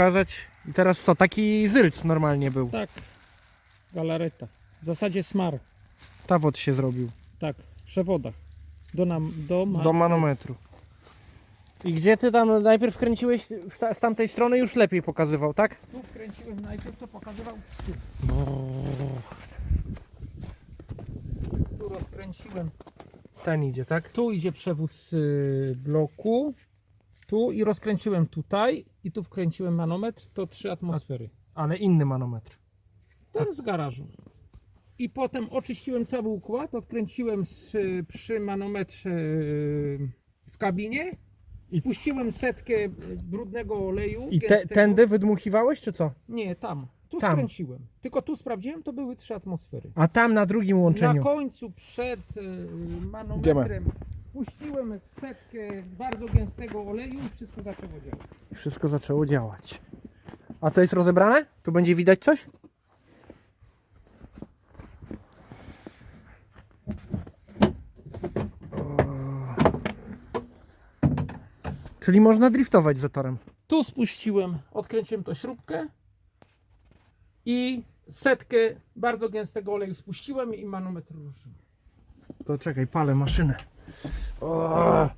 pokazać. I teraz co, taki zylc normalnie był. Tak. Galareta. W zasadzie smar. Tawot się zrobił. Tak. W przewodach. Do nam, do, ma... Do manometru. I gdzie ty tam najpierw kręciłeś z ta- z tamtej strony już lepiej pokazywał, tak? Tu wkręciłem najpierw, to pokazywał tu. Tu rozkręciłem. Ten idzie, tak? Tu idzie przewód z y, bloku. Tu i rozkręciłem tutaj i tu wkręciłem manometr, to 3 atmosfery. Ale inny manometr. Ten z garażu. I potem oczyściłem cały układ, odkręciłem z, y, przy manometrze y, w kabinie. Spuściłem setkę y, brudnego oleju. I te, gęstego. tędy wydmuchiwałeś, czy co? Nie, tam. Tu Tam. skręciłem. Tylko tu sprawdziłem, to były trzy atmosfery. A tam na drugim Na łączeniu. końcu przed y, manometrem puściłem setkę bardzo gęstego oleju i wszystko zaczęło działać. Wszystko zaczęło działać. A to jest rozebrane? Tu będzie widać coś? Czyli można driftować z torem. Tu spuściłem, odkręciłem to śrubkę i setkę bardzo gęstego oleju spuściłem i manometr ruszył. To czekaj, palę maszynę. O.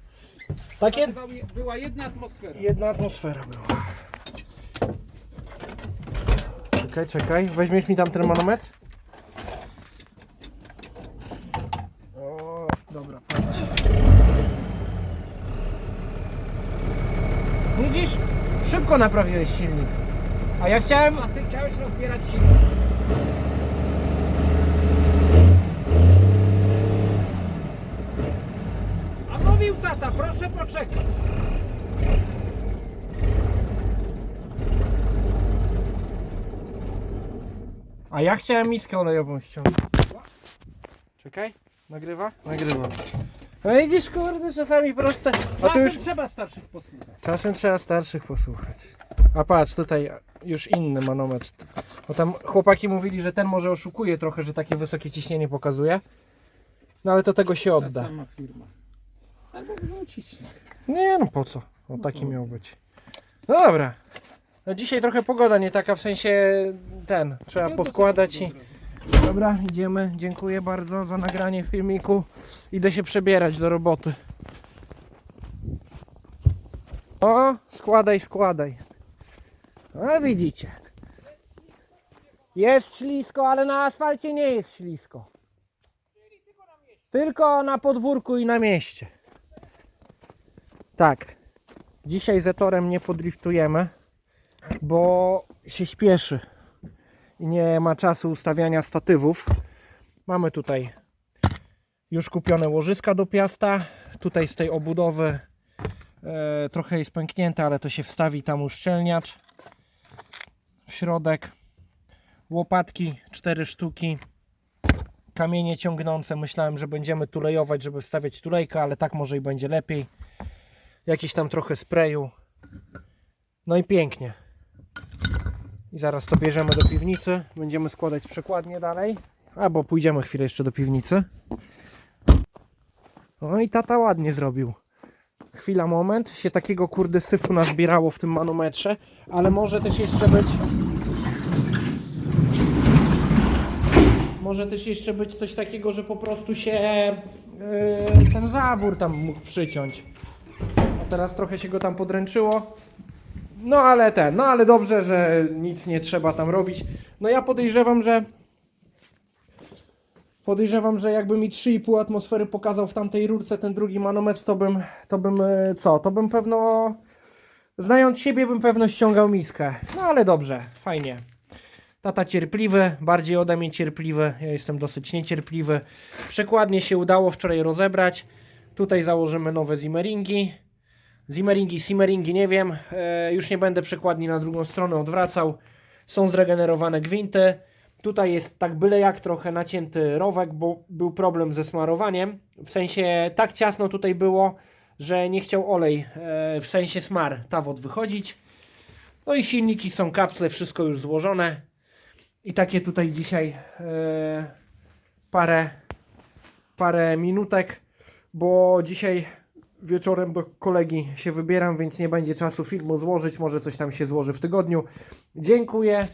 Takie Była jedna atmosfera. jedna atmosfera była. Czekaj, czekaj. Weźmiesz mi tam ten manometr? O, dobra, patrz. Widzisz? Szybko naprawiłeś silnik. A ja chciałem... A ty chciałeś rozbierać silnik. A mówił tata, proszę poczekać. A ja chciałem miskę olejową ściągnąć. Czekaj, nagrywa? Nagrywa. No widzisz, kurde, czasami proste. A tu Czasem już... trzeba starszych posłuchać. Czasem trzeba starszych posłuchać. A patrz, tutaj już inny manometr. Bo tam chłopaki mówili, że ten może oszukuje trochę, że takie wysokie ciśnienie pokazuje. No ale to tego się Ta odda. sama firma. Albo wrzucić. Nie no po co? O taki miał być. No dobra. No dzisiaj trochę pogoda nie taka, w sensie ten, trzeba poskładać i... Dobra, idziemy. Dziękuję bardzo za nagranie filmiku. Idę się przebierać do roboty. O, składaj, składaj. A widzicie. Jest ślisko, ale na asfalcie nie jest ślisko. Tylko na podwórku i na mieście. Tak. Dzisiaj z Etorem nie podriftujemy, bo się śpieszy i nie ma czasu ustawiania statywów. Mamy tutaj już kupione łożyska do piasta. Tutaj z tej obudowy e, trochę jest pęknięte, ale to się wstawi tam uszczelniacz. W środek łopatki 4 sztuki. Kamienie ciągnące. Myślałem, że będziemy tulejować, żeby wstawiać tulejkę, ale tak może i będzie lepiej. Jakiś tam trochę sprayu. No i pięknie. I zaraz to bierzemy do piwnicy. Będziemy składać przekładnie dalej. Albo pójdziemy chwilę jeszcze do piwnicy. No i tata ładnie zrobił. Chwila, moment. Się takiego kurde syfu nazbierało w tym manometrze. Ale może też jeszcze być... Może też jeszcze być coś takiego, że po prostu się yy, ten zawór tam mógł przyciąć. Teraz trochę się go tam podręczyło. No ale ten, no ale dobrze, że nic nie trzeba tam robić. No ja podejrzewam, że podejrzewam, że jakby mi 3,5 atmosfery pokazał w tamtej rurce ten drugi manometr, to bym, to bym e, co, to bym pewno znając siebie bym pewno ściągał miskę. No ale dobrze, fajnie. Tata cierpliwy, bardziej ode mnie cierpliwy, ja jestem dosyć niecierpliwy. Przekładnie się udało wczoraj rozebrać. Tutaj założymy nowe zimmeringi. Zimmeringi, simmeringi, nie wiem. E, już nie będę przekładni na drugą stronę odwracał. Są zregenerowane gwinty. Tutaj jest tak byle jak trochę nacięty rowek, bo był problem ze smarowaniem. W sensie tak ciasno tutaj było, że nie chciał olej, e, w sensie smar, tawot wychodzić. No i silniki są kapsle, wszystko już złożone. I takie tutaj dzisiaj e, parę, parę minutek, bo dzisiaj wieczorem do kolegi się wybieram, więc nie będzie czasu filmu złożyć. Może coś tam się złoży w tygodniu. Dziękuję.